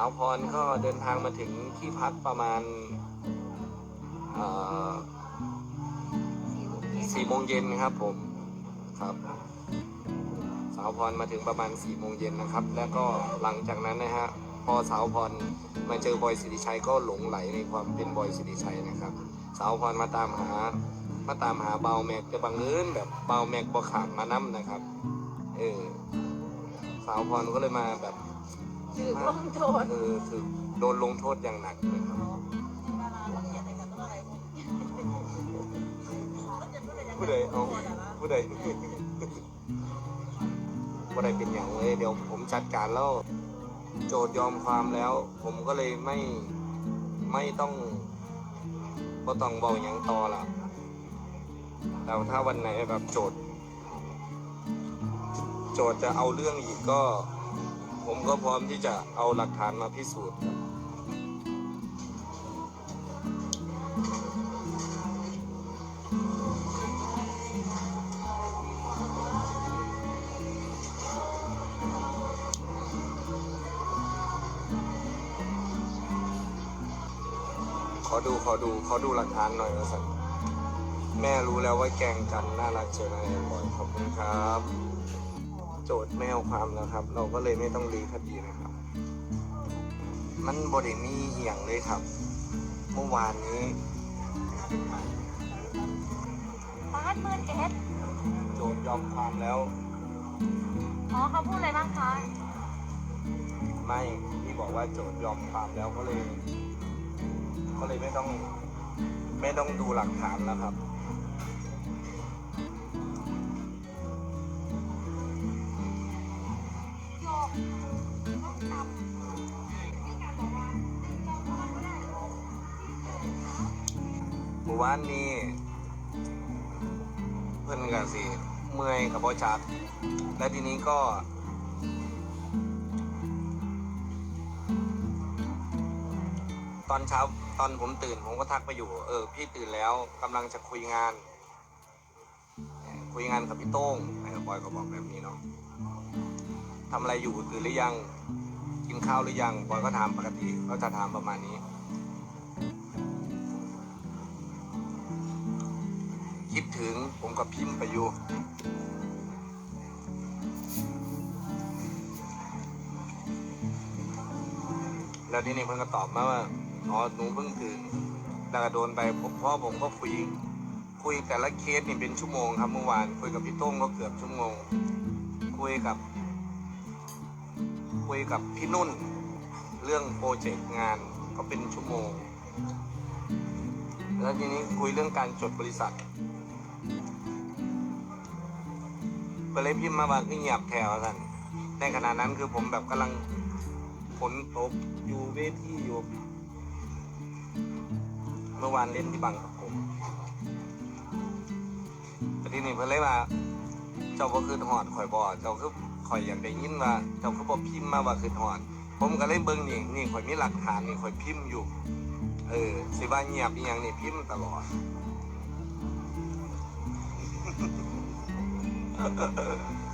าวพรก็เดินทางมาถึงที่พักประมาณสี่โมงเย็นครับผมครับ สาวพรมาถึงประมาณ4ี่โมงเย็นนะครับ แล้วก็หลังจากนั้นนะฮะพอสาวพรมาเจอบอยสิริชัยก็หลงไหลในความเป็นบอยสิริชัยนะครับ สาวพรมาตามหามาตามหาเบาแม็กแต่บังเอิญแบบเบาแม็กบอขาดมานํนะครับ เออสาวพรก็เลยมาแบบ ถือลงโทษเออคือโดนลงโทษอย่างหนักเลยครับผู้ใดเอาผู้ใดผู้ใดเป็นอย่างเลยเดี๋ยวผมจัดการแล้วโจทย์ยอมความแล้ว ผมก็เลยไม่ไม่ต้องก็ต้องเบาอย่างต่อละแต่ถ้าวันไหนแบบโจทย์ โจทย์จะเอาเรื่องอีกก็ ผมก็พร้อมที่จะเอาหลักฐานมาพิสูจน์ครับขอดูขอดูขอดูหลักฐานหน่อยนะสันแม่รู้แล้วว่าแกงกันน่ารักเชียวนะแอนบอยขอบคุณครับ โจทย์ไม่เอาความแล้วครับ เราก็เลยไม่ต้องรีคดีนะครับ มันบริมีเหี่ยงเลยครับ เมื่อวานนี้บ้านหมื่นเอ็ดโจทย์ยอมความแล้ว อ๋อเขาพูดอะไรบ้างคะไม่ที่บอกว่าโจทย์ยอมความแล้วก็เลย ก็เลยไม่ต้อง ไม่ต้องดูหลักฐานแล้วครับ มู่บ้านนี้ เพื่อนกันสิเมื่อยกับบอจัดและทีนี้ก็ตอนเช้าตอนผมตื่นผมก็ทักไปอยู่ เออ พี่ตื่นแล้วกำลังจะคุยงาน คุยงานกับพี่โต้งเออบอยก็บอกแบบนี้เนาะทำอะไรอยู่ตื่นหรือยัง กินข้าวหรือยังบอยก็ถามปกติ ก็จะถามประมาณนี้ ก็พิมพ์ไปอยู่แล้วทีนี้เพิ่นก็ตอบมาว่าอ๋อหนูเพิ่งตื่นแล้วก็โดนไปผมพ่อผมก็คุยคุยแต่ละเคสนี่เป็นชั่วโมงครับเมื่อวานคุยกับพี่โต้งก็เกือบชั่วโมง คุยกับ คุยกับพี่นุ่น เรื่องโปรเจกต์งานก็เป็นชั่วโมง แล้วทีนี้คุยเรื่องการจดบริษัท ก็เลยพิมพ์มาว่าคือเงียบแถวกันในขณะนั้นคือผมแบบกำลังฝนตกอยู่เวทีอยู่เมื่อวานเล่นที่บางกับผมแต่ทีนี้เพิ่นเลยว่า เจ้าก็คือหอดข่อยบ่อเจ้าคือข่อยอยากได้ยินว่า เจ้าคือบ่พิมพ์มาว่าคือหอด ผมก็เลยเบิ่งนี่นี่ข่อยมีหลักฐานนี่ข่อยพิมพ์อยู่ เออสิว่าเงียบอีหยังนี่พิมพ์ตลอด ha ha ha